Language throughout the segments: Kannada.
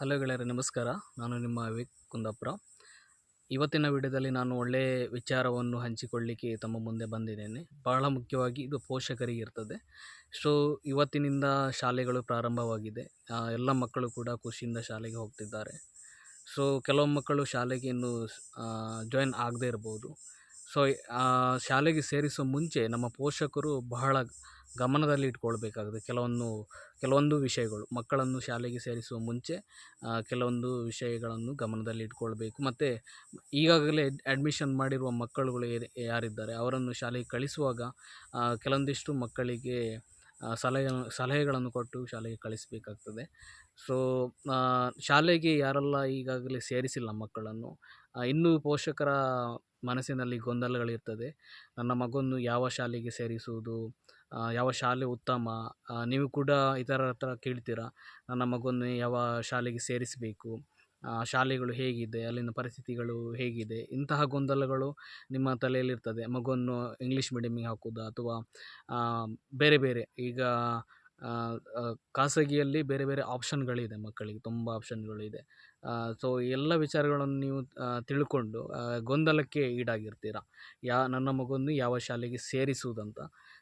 ಹಲೋ ಗೆಳೆಯರೆ, ನಮಸ್ಕಾರ. ನಾನು ನಿಮ್ಮ ವಿವೇಕ್ ಕುಂದಾಪುರ. ಇವತ್ತಿನ ವಿಡಿಯೋದಲ್ಲಿ ನಾನು ಒಳ್ಳೆಯ ವಿಚಾರವನ್ನು ಹಂಚಿಕೊಳ್ಳಿಕ್ಕೆ ತಮ್ಮ ಮುಂದೆ ಬಂದಿದ್ದೇನೆ. ಬಹಳ ಮುಖ್ಯವಾಗಿ ಇದು ಪೋಷಕರಿಗೆ ಇರ್ತದೆ. ಸೊ ಇವತ್ತಿನಿಂದ ಶಾಲೆಗಳು ಪ್ರಾರಂಭವಾಗಿದೆ. ಎಲ್ಲ ಮಕ್ಕಳು ಕೂಡ ಖುಷಿಯಿಂದ ಶಾಲೆಗೆ ಹೋಗ್ತಿದ್ದಾರೆ. ಸೊ ಕೆಲವು ಮಕ್ಕಳು ಶಾಲೆಗೆ ಇನ್ನೂ ಜಾಯಿನ್ ಆಗದೇ ಇರ್ಬೋದು. ಸೊ ಶಾಲೆಗೆ ಸೇರಿಸೋ ಮುಂಚೆ ನಮ್ಮ ಪೋಷಕರು ಬಹಳ ಗಮನದಲ್ಲಿ ಇಟ್ಕೊಳ್ಬೇಕಾಗುತ್ತೆ. ಕೆಲವೊಂದು ಕೆಲವೊಂದು ವಿಷಯಗಳು, ಮಕ್ಕಳನ್ನು ಶಾಲೆಗೆ ಸೇರಿಸುವ ಮುಂಚೆ ಕೆಲವೊಂದು ವಿಷಯಗಳನ್ನು ಗಮನದಲ್ಲಿ ಇಟ್ಕೊಳ್ಬೇಕು. ಮತ್ತು ಈಗಾಗಲೇ ಅಡ್ಮಿಷನ್ ಮಾಡಿರುವ ಮಕ್ಕಳುಗಳು ಯಾರಿದ್ದಾರೆ? ಅವರನ್ನು ಶಾಲೆಗೆ ಕಳಿಸುವಾಗ ಕೆಲವೊಂದಿಷ್ಟು ಮಕ್ಕಳಿಗೆ ಸಲಹೆ, ಸಲಹೆಗಳನ್ನು ಕೊಟ್ಟು ಶಾಲೆಗೆ ಕಳಿಸಬೇಕಾಗ್ತದೆ. ಸೊ ಶಾಲೆಗೆ ಯಾರೆಲ್ಲ ಈಗಾಗಲೇ ಸೇರಿಸಿಲ್ಲ ಮಕ್ಕಳನ್ನು ಇನ್ನೂ ಪೋಷಕರ ಮನಸ್ಸಿನಲ್ಲಿ ಗೊಂದಲಗಳಿರ್ತದೆ. ನನ್ನ ಮಗನ್ನು ಯಾವ ಶಾಲೆಗೆ ಸೇರಿಸುವುದು? ಯಾವ ಶಾಲೆ ಉತ್ತಮ ನೀವು ಕೂಡ ಇತರ ಹತ್ರ ಕೇಳ್ತೀರಾ? ನನ್ನ ಮಗನ್ನು ಯಾವ ಶಾಲೆಗೆ ಸೇರಿಸಬೇಕು? ಶಾಲೆಗಳು ಹೇಗಿದೆ? ಅಲ್ಲಿನ ಪರಿಸ್ಥಿತಿಗಳು ಹೇಗಿದೆ? ಇಂತಹ ಗೊಂದಲಗಳು ನಿಮ್ಮ ತಲೆಯಲ್ಲಿರ್ತದೆ. ಮಗುವನ್ನು ಇಂಗ್ಲೀಷ್ ಮೀಡಿಯಮ್ಮಿಗೆ ಹಾಕೋದಾ ಅಥವಾ ಬೇರೆ ಬೇರೆ ಈಗ ಖಾಸಗಿಯಲ್ಲಿ ಬೇರೆ ಬೇರೆ ಆಪ್ಷನ್ಗಳಿದೆ ಮಕ್ಕಳಿಗೆ, ತುಂಬ ಆಪ್ಷನ್ಗಳಿದೆ. ಸೊ ಎಲ್ಲ ವಿಚಾರಗಳನ್ನು ನೀವು ತಿಳ್ಕೊಂಡು ಗೊಂದಲಕ್ಕೆ ಈಡಾಗಿರ್ತೀರ? ಯಾ, ನನ್ನ ಮಗುವನ್ನು ಯಾವ ಶಾಲೆಗೆ ಸೇರಿಸುವುದಂತ.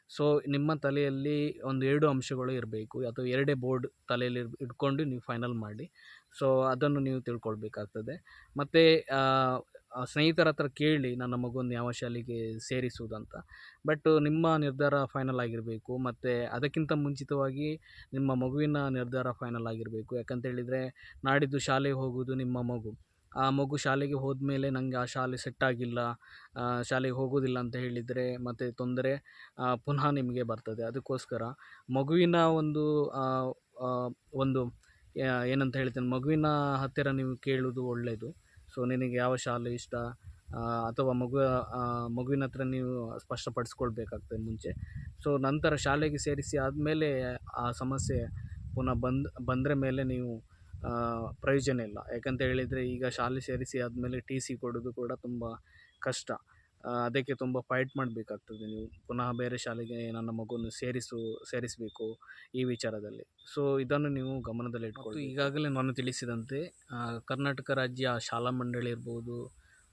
ಸೊ ನಿಮ್ಮ ತಲೆಯಲ್ಲಿ ಒಂದು ಎರಡು ಅಂಶಗಳು ಇರಬೇಕು, ಅಥವಾ ಎರಡೇ ಬೋರ್ಡ್ ತಲೆಯಲ್ಲಿ ಇಟ್ಕೊಂಡು ನೀವು ಫೈನಲ್ ಮಾಡಿ. ಸೊ ಅದನ್ನು ನೀವು ತಿಳ್ಕೊಳ್ಬೇಕಾಗ್ತದೆ. ಮತ್ತು ಸ್ನೇಹಿತರ ಹತ್ರ ಕೇಳಿ ನನ್ನ ಮಗುವನ್ನು ಯಾವ ಶಾಲೆಗೆ ಸೇರಿಸುವುದಂತ ಬಟ್ ನಿಮ್ಮ ನಿರ್ಧಾರ ಫೈನಲ್ ಆಗಿರಬೇಕು. ಮತ್ತು ಅದಕ್ಕಿಂತ ಮುಂಚಿತವಾಗಿ ನಿಮ್ಮ ಮಗುವಿನ ನಿರ್ಧಾರ ಫೈನಲ್ ಆಗಿರಬೇಕು. ಯಾಕಂತ ಹೇಳಿದರೆ ನಾಡಿದ್ದು ಶಾಲೆಗೆ ಹೋಗುವುದು ನಿಮ್ಮ ಮಗು. ಆ ಮಗು ಶಾಲೆಗೆ ಹೋದ್ಮೇಲೆ ನನಗೆ ಆ ಶಾಲೆ ಸೆಟ್ ಆಗಿಲ್ಲ. ಶಾಲೆಗೆ ಹೋಗೋದಿಲ್ಲ ಅಂತ ಹೇಳಿದರೆ ಮತ್ತು ತೊಂದರೆ ಪುನಃ ನಿಮಗೆ ಬರ್ತದೆ. ಅದಕ್ಕೋಸ್ಕರ ಮಗುವಿನ ಒಂದು ಒಂದು ಏನಂತ ಹೇಳ್ತೇನೆ, ಮಗುವಿನ ಹತ್ತಿರ ನೀವು ಕೇಳುವುದು ಒಳ್ಳೆಯದು ಸೊ ನಿನಗೆ ಯಾವ ಶಾಲೆ ಇಷ್ಟ? ಅಥವಾ ಮಗು ಮಗುವಿನ ಹತ್ರ ನೀವು ಸ್ಪಷ್ಟಪಡಿಸ್ಕೊಳ್ಬೇಕಾಗ್ತದೆ ಮುಂಚೆ. ಸೊ ನಂತರ ಶಾಲೆಗೆ ಸೇರಿಸಿ ಆದಮೇಲೆ ಆ ಸಮಸ್ಯೆ ಪುನಃ ಬಂದ್, ಬಂದರೆ ಮೇಲೆ ನೀವು ಪ್ರಯೋಜನ ಇಲ್ಲ. ಯಾಕಂತ ಹೇಳಿದರೆ ಈಗ ಶಾಲೆ ಸೇರಿಸಿ ಆದಮೇಲೆ ಟಿ ಸಿ ಕೊಡೋದು ಕೂಡ ತುಂಬ ಕಷ್ಟ. ಅದಕ್ಕೆ ತುಂಬ ಫೈಟ್ ಮಾಡಬೇಕಾಗ್ತದೆ ನೀವು. ಪುನಃ ಬೇರೆ ಶಾಲೆಗೆ ನನ್ನ ಮಗುವನ್ನು ಸೇರಿಸು ಸೇರಿಸಬೇಕು ಈ ವಿಚಾರದಲ್ಲಿ. ಸೊ ಇದನ್ನು ನೀವು ಗಮನದಲ್ಲಿ ಇಟ್ಕೊಳ್ಳಿ ಈಗಾಗಲೇ ನಾನು ತಿಳಿಸಿದಂತೆ ಕರ್ನಾಟಕ ರಾಜ್ಯ ಶಾಲಾ ಮಂಡಳಿ ಇರ್ಬೋದು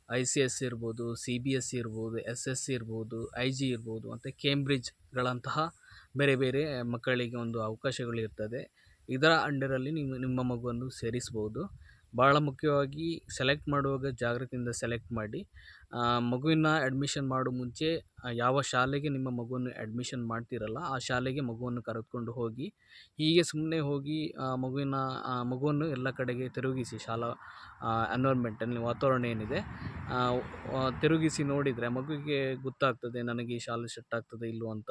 ಐ ಸಿ ಎಸ್ ಇರ್ಬೋದು ಸಿ ಬಿ ಎಸ್ ಸಿ ಇರ್ಬೋದು ಎಸ್ ಎಸ್ ಸಿ ಇರ್ಬೋದು ಐ ಜಿ ಇರ್ಬೋದು ಮತ್ತು ಕೇಂಬ್ರಿಡ್ಜ್ಗಳಂತಹ ಬೇರೆ ಬೇರೆ ಮಕ್ಕಳಿಗೆ ಒಂದು ಅವಕಾಶಗಳಿರ್ತದೆ ಇದರ ಅಂಡರಲ್ಲಿ ನೀವು ನಿಮ್ಮ ಮಗುವನ್ನು ಸೇರಿಸ್ಬೋದು. ಭಾಳ ಮುಖ್ಯವಾಗಿ ಸೆಲೆಕ್ಟ್ ಮಾಡುವಾಗ ಜಾಗ್ರತೆಯಿಂದ ಸೆಲೆಕ್ಟ್ ಮಾಡಿ ಮಗುವಿನ ಅಡ್ಮಿಷನ್ ಮಾಡೋ ಮುಂಚೆ ಯಾವ ಶಾಲೆಗೆ ನಿಮ್ಮ ಮಗುವನ್ನು ಅಡ್ಮಿಷನ್ ಮಾಡ್ತೀರಲ್ಲ, ಆ ಶಾಲೆಗೆ ಮಗುವನ್ನು ಕರೆದುಕೊಂಡು ಹೋಗಿ, ಹೀಗೆ ಸುಮ್ಮನೆ ಹೋಗಿ ಮಗುವಿನ ಮಗುವನ್ನು ಎಲ್ಲ ಕಡೆಗೆ ತಿರುಗಿಸಿ, ಶಾಲಾ ಎನ್ವೈರ್ಮೆಂಟಲ್ಲಿ ವಾತಾವರಣ ಏನಿದೆ ತಿರುಗಿಸಿ ನೋಡಿದರೆ ಮಗುವಿಗೆ ಗೊತ್ತಾಗ್ತದೆ, ನನಗೆ ಈ ಶಾಲೆ ಸೆಟ್ ಆಗ್ತದೆ ಇಲ್ಲೋ ಅಂತ.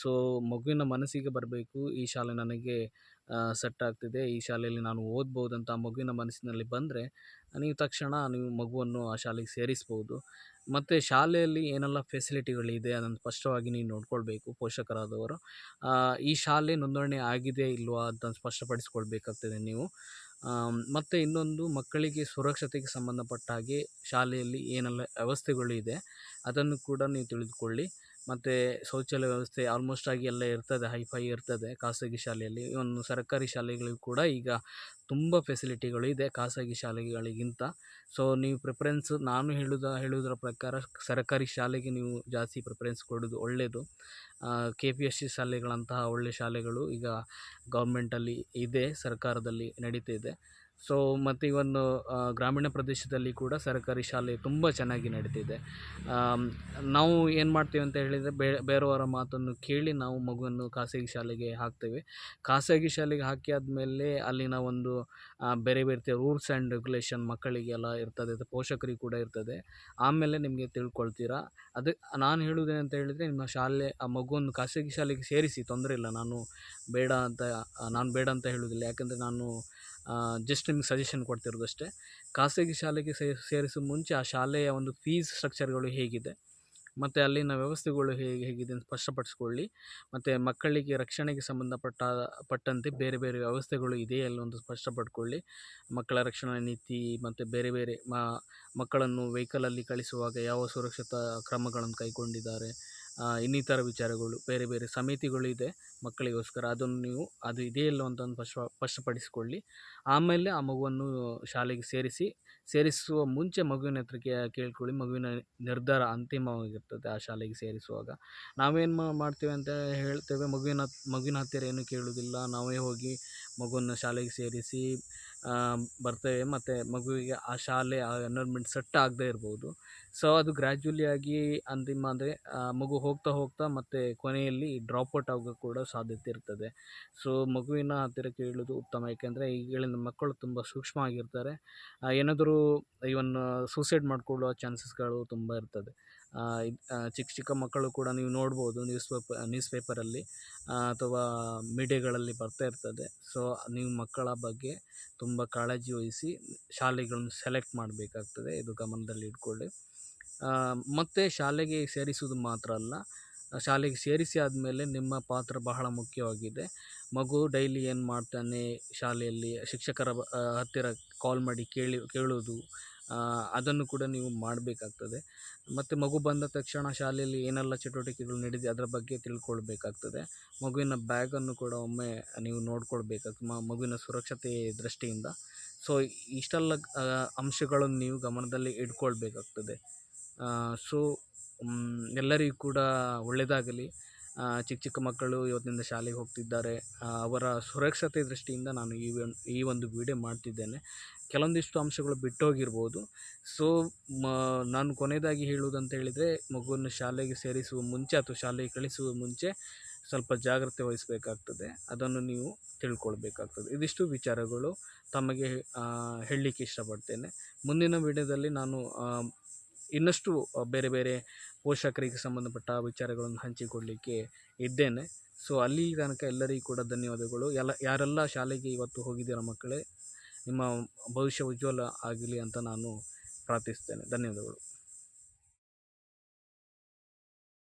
ಸೊ ಮಗುವಿನ ಮನಸ್ಸಿಗೆ ಬರಬೇಕು, ಈ ಶಾಲೆ ನನಗೆ ಸೆಟ್ ಆಗ್ತಿದೆ. ಈ ಶಾಲೆಯಲ್ಲಿ ನಾನು ಓದ್ಬೋದು ಅಂತ ಮಗುವಿನ ಮನಸ್ಸಿನಲ್ಲಿ ಬಂದರೆ, ನೀವು ತಕ್ಷಣ ನೀವು ಮಗುವನ್ನು ಆ ಶಾಲೆಗೆ ಸೇರಿಸ್ಬೋದು. ಮತ್ತು ಶಾಲೆಯಲ್ಲಿ ಏನೆಲ್ಲ ಫೆಸಿಲಿಟಿಗಳಿದೆ ಅದನ್ನು ಸ್ಪಷ್ಟವಾಗಿ ನೀವು ನೋಡ್ಕೊಳ್ಬೇಕು ಪೋಷಕರಾದವರು. ಈ ಶಾಲೆ ನೋಂದಣಿ ಆಗಿದೆ ಇಲ್ವಾ ಅಂತ ಸ್ಪಷ್ಟಪಡಿಸ್ಕೊಳ್ಬೇಕಾಗ್ತದೆ ನೀವು. ಮತ್ತು ಇನ್ನೊಂದು ಮಕ್ಕಳಿಗೆ ಸುರಕ್ಷತೆಗೆ ಸಂಬಂಧಪಟ್ಟ ಹಾಗೆ ಶಾಲೆಯಲ್ಲಿ ಏನೆಲ್ಲ ವ್ಯವಸ್ಥೆಗಳು ಇದೆ, ಅದನ್ನು ಕೂಡ ನೀವು ತಿಳಿದುಕೊಳ್ಳಿ. ಮತ್ತು ಶೌಚಾಲಯ ವ್ಯವಸ್ಥೆ ಆಲ್ಮೋಸ್ಟ್ ಆಗಿ ಎಲ್ಲ ಇರ್ತದೆ ಹೈಫೈ ಇರ್ತದೆ ಖಾಸಗಿ ಶಾಲೆಯಲ್ಲಿ. ಒಂದು ಸರ್ಕಾರಿ ಶಾಲೆಗಳಿಗೂ ಕೂಡ ಈಗ ತುಂಬ ಫೆಸಿಲಿಟಿಗಳು ಇದೆ ಖಾಸಗಿ ಶಾಲೆಗಳಿಗಿಂತ. ಸೊ ನೀವು ಪ್ರಿಫರೆನ್ಸ್ ನಾನು ಹೇಳುದ ಹೇಳುವುದರ ಪ್ರಕಾರ ಸರ್ಕಾರಿ ಶಾಲೆಗೆ ನೀವು ಜಾಸ್ತಿ ಪ್ರಿಫರೆನ್ಸ್ ಕೊಡೋದು ಒಳ್ಳೆಯದು ಕೆ ಪಿ ಎಸ್ ಸಿ ಶಾಲೆಗಳಂತಹ ಒಳ್ಳೆಯ ಶಾಲೆಗಳು ಈಗ ಗೌರ್ಮೆಂಟಲ್ಲಿ ಇದೆ, ಸರ್ಕಾರದಲ್ಲಿ ನಡೀತಿದೆ ಸೊ ಮತ್ತು ಒಂದು ಗ್ರಾಮೀಣ ಪ್ರದೇಶದಲ್ಲಿ ಕೂಡ ಸರ್ಕಾರಿ ಶಾಲೆ ತುಂಬ ಚೆನ್ನಾಗಿ ನಡೀತಿದೆ. ನಾವು ಏನು ಮಾಡ್ತೀವಿ ಅಂತ ಹೇಳಿದರೆ ಬೇರೆಯವರ ಮಾತನ್ನು ಕೇಳಿ ನಾವು ಮಗುವನ್ನು ಖಾಸಗಿ ಶಾಲೆಗೆ ಹಾಕ್ತೇವೆ. ಖಾಸಗಿ ಶಾಲೆಗೆ ಹಾಕಿ ಆದಮೇಲೆ ಅಲ್ಲಿನ ಒಂದು ಬೇರೆ ಬೇರೆ ರೂಲ್ಸ್ ಆ್ಯಂಡ್ ರೆಗ್ಯುಲೇಷನ್ ಮಕ್ಕಳಿಗೆಲ್ಲ ಇರ್ತದೆ ಪೋಷಕರಿಗೆ ಕೂಡ ಇರ್ತದೆ. ಆಮೇಲೆ ನಿಮಗೆ ತಿಳ್ಕೊಳ್ತೀರಾ. ಅದು, ನಾನು ಹೇಳುವುದೇನಂತ ಹೇಳಿದರೆ ನಿಮ್ಮ ಶಾಲೆ, ಆ, ಮಗುವನ್ನು ಖಾಸಗಿ ಶಾಲೆಗೆ ಸೇರಿಸಿ ತೊಂದರೆ ಇಲ್ಲ. ನಾನು ಬೇಡ ಅಂತ ನಾನು ಬೇಡ ಅಂತ ಹೇಳುವುದಿಲ್ಲ. ಯಾಕಂದರೆ ನಾನು ಜಸ್ಟ್ ನಿಮ್ಗೆ ಸಜೆಷನ್ ಕೊಡ್ತಿರೋದು ಅಷ್ಟೇ. ಖಾಸಗಿ ಶಾಲೆಗೆ ಸೇರಿಸೋ ಸೇರಿಸುವ ಮುಂಚೆ ಆ ಶಾಲೆಯ ಒಂದು ಫೀಸ್ ಸ್ಟ್ರಕ್ಚರ್ಗಳು ಹೇಗಿದೆ. ಮತ್ತು ಅಲ್ಲಿನ ವ್ಯವಸ್ಥೆಗಳು ಹೇಗೆ ಹೇಗಿದೆ ಅಂತ ಸ್ಪಷ್ಟಪಡಿಸ್ಕೊಳ್ಳಿ. ಮತ್ತು ಮಕ್ಕಳಿಗೆ ರಕ್ಷಣೆಗೆ ಸಂಬಂಧಪಟ್ಟ, ಪಟ್ಟಂತೆ ಬೇರೆ ಬೇರೆ ವ್ಯವಸ್ಥೆಗಳು ಇದೆಯೇ ಅಲ್ಲೊಂದು ಸ್ಪಷ್ಟಪಡ್ಕೊಳ್ಳಿ ಮಕ್ಕಳ ರಕ್ಷಣಾ ನೀತಿ ಮತ್ತು ಬೇರೆ ಬೇರೆ ಮಕ್ಕಳನ್ನು ವೆಹಿಕಲಲ್ಲಿ ಕಳಿಸುವಾಗ ಯಾವ ಸುರಕ್ಷತಾ ಕ್ರಮಗಳನ್ನು ಕೈಗೊಂಡಿದ್ದಾರೆ. ಇನ್ನಿತರ ವಿಚಾರಗಳು, ಬೇರೆ ಬೇರೆ ಸಮಿತಿಗಳು ಇದೆ ಮಕ್ಕಳಿಗೋಸ್ಕರ. ಅದನ್ನು ನೀವು, ಅದು ಇದೇ ಇಲ್ಲ ಅಂತಂದು ಸ್ಪಷ್ಟ ಸ್ಪಷ್ಟಪಡಿಸಿಕೊಳ್ಳಿ ಆಮೇಲೆ ಆ ಮಗುವನ್ನು ಶಾಲೆಗೆ ಸೇರಿಸಿ, ಸೇರಿಸುವ ಮುಂಚೆ ಮಗುವಿನ ಹತ್ರ ಕೇಳ್ಕೊಳ್ಳಿ. ಮಗುವಿನ ನಿರ್ಧಾರ ಅಂತಿಮವಾಗಿರ್ತದೆ ಆ ಶಾಲೆಗೆ ಸೇರಿಸುವಾಗ. ನಾವೇನು ಮಾಡ್ತೇವೆ ಅಂತ ಹೇಳ್ತೇವೆ, ಮಗುವಿನ ಮಗುವಿನ ಹತ್ತಿರ ಏನು ಕೇಳುವುದಿಲ್ಲ. ನಾವೇ ಹೋಗಿ ಮಗುವನ್ನು ಶಾಲೆಗೆ ಸೇರಿಸಿ ಬರ್ತೇವೆ. ಮತ್ತು ಮಗುವಿಗೆ ಆ ಶಾಲೆ, ಆ ಎನ್ವೈರ್ಮೆಂಟ್ ಸೆಟ್ ಆಗದೇ ಇರ್ಬೋದು. ಸೊ ಅದು ಗ್ರ್ಯಾಜುಲಿ ಆಗಿ ಅಂತಿಮ ಅಂದರೆ ಮಗು ಹೋಗ್ತಾ ಹೋಗ್ತಾ ಮತ್ತು ಕೊನೆಯಲ್ಲಿ ಡ್ರಾಪ್ಔಟ್ ಆಗೋ ಕೂಡ ಸಾಧ್ಯತೆ ಇರ್ತದೆ. ಸೊ ಮಗುವಿನ ಹತ್ತಿರ ಕೇಳೋದು ಉತ್ತಮ. ಯಾಕೆಂದರೆ, ಈಗಿನ ಮಕ್ಕಳು ತುಂಬ ಸೂಕ್ಷ್ಮ ಆಗಿರ್ತಾರೆ. ಏನಾದರೂ ಇವನ್ ಸೂಸೈಡ್ ಮಾಡಿಕೊಳ್ಳುವ ಚಾನ್ಸಸ್ಗಳು ತುಂಬ ಇರ್ತದೆ. ಚಿಕ್ಕ ಚಿಕ್ಕ ಮಕ್ಕಳು ಕೂಡ ನೀವು ನೋಡ್ಬೋದು ನ್ಯೂಸ್ ಪೇಪರ್ ನ್ಯೂಸ್ ಪೇಪರಲ್ಲಿ ಅಥವಾ ಮೀಡಿಯಾಗಳಲ್ಲಿ ಬರ್ತಾ ಇರ್ತದೆ. ಸೊ ನೀವು ಮಕ್ಕಳ ಬಗ್ಗೆ ತುಂಬ ಕಾಳಜಿ ವಹಿಸಿ ಶಾಲೆಗಳನ್ನು ಸೆಲೆಕ್ಟ್ ಮಾಡಬೇಕಾಗ್ತದೆ. ಇದು ಗಮನದಲ್ಲಿ ಇಟ್ಕೊಳ್ಳಿ. ಮತ್ತು ಶಾಲೆಗೆ ಸೇರಿಸುವುದು ಮಾತ್ರ ಅಲ್ಲ. ಶಾಲೆಗೆ ಸೇರಿಸಿ ಆದಮೇಲೆ ನಿಮ್ಮ ಪಾತ್ರ ಬಹಳ ಮುಖ್ಯವಾಗಿದೆ. ಮಗು ಡೈಲಿ ಏನು ಮಾಡ್ತಾನೆ, ಶಾಲೆಯಲ್ಲಿ ಶಿಕ್ಷಕರ ಹತ್ತಿರ ಕಾಲ್ ಮಾಡಿ ಕೇಳಿ ಕೇಳೋದು ಅದನ್ನು ಕೂಡ ನೀವು ಮಾಡಬೇಕಾಗ್ತದೆ. ಮತ್ತು ಮಗು ಬಂದ ತಕ್ಷಣ ಶಾಲೆಯಲ್ಲಿ ಏನೆಲ್ಲ ಚಟುವಟಿಕೆಗಳು ನಡೆದಿದೆ ಅದರ ಬಗ್ಗೆ ತಿಳ್ಕೊಳ್ಬೇಕಾಗ್ತದೆ. ಮಗುವಿನ ಬ್ಯಾಗನ್ನು ಕೂಡ ಒಮ್ಮೆ ನೀವು ನೋಡ್ಕೊಳ್ಬೇಕಾಗ್ತದೆ ಮಗುವಿನ ಸುರಕ್ಷತೆ ದೃಷ್ಟಿಯಿಂದ. ಸೊ ಇಷ್ಟೆಲ್ಲ ಅಂಶಗಳನ್ನು ನೀವು ಗಮನದಲ್ಲಿ ಇಟ್ಕೊಳ್ಬೇಕಾಗ್ತದೆ. ಸೊ ಎಲ್ಲರಿಗೂ ಕೂಡ ಒಳ್ಳೆಯದಾಗಲಿ ಚಿಕ್ಕ ಚಿಕ್ಕ ಮಕ್ಕಳು ಇವತ್ತಿನಿಂದ ಶಾಲೆಗೆ ಹೋಗ್ತಿದ್ದಾರೆ. ಅವರ ಸುರಕ್ಷತೆ ದೃಷ್ಟಿಯಿಂದ ನಾನು ಈ ಈ ಒಂದು ವಿಡಿಯೋ ಮಾಡ್ತಿದ್ದೇನೆ. ಕೆಲವೊಂದಿಷ್ಟು ಅಂಶಗಳು ಬಿಟ್ಟೋಗಿರ್ಬೋದು. ಸೊ ಮ, ನಾನು ಕೊನೆಯದಾಗಿ ಹೇಳುವುದಂತ ಹೇಳಿದರೆ, ಮಗುವನ್ನು ಶಾಲೆಗೆ ಸೇರಿಸುವ ಮುಂಚೆ ಅಥವಾ ಶಾಲೆಗೆ ಕಳಿಸುವ ಮುಂಚೆ ಸ್ವಲ್ಪ ಜಾಗ್ರತೆ ವಹಿಸಬೇಕಾಗ್ತದೆ. ಅದನ್ನು ನೀವು ತಿಳ್ಕೊಳ್ಬೇಕಾಗ್ತದೆ. ಇದಿಷ್ಟು ವಿಚಾರಗಳು ತಮಗೆ ಹೇಳಲಿಕ್ಕೆ ಇಷ್ಟಪಡ್ತೇನೆ. ಮುಂದಿನ ವಿಡಿಯೋದಲ್ಲಿ ನಾನು ಇನ್ನಷ್ಟು ಬೇರೆ ಬೇರೆ ಪೋಷಕರಿಗೆ ಸಂಬಂಧಪಟ್ಟ ವಿಚಾರಗಳನ್ನು ಹಂಚಿಕೊಳ್ಳಲಿಕ್ಕೆ ಇದ್ದೇನೆ. ಸೊ ಅಲ್ಲಿ ತನಕ ಎಲ್ಲರಿಗೂ ಕೂಡ ಧನ್ಯವಾದಗಳು. ಎಲ್ಲ, ಯಾರೆಲ್ಲ ಶಾಲೆಗೆ ಇವತ್ತು ಹೋಗಿದ್ದೀರ ಮಕ್ಕಳೇ, ನಿಮ್ಮ ಭವಿಷ್ಯ ಉಜ್ವಲ ಆಗಲಿ ಅಂತ ನಾನು ಪ್ರಾರ್ಥಿಸ್ತೇನೆ. ಧನ್ಯವಾದಗಳು.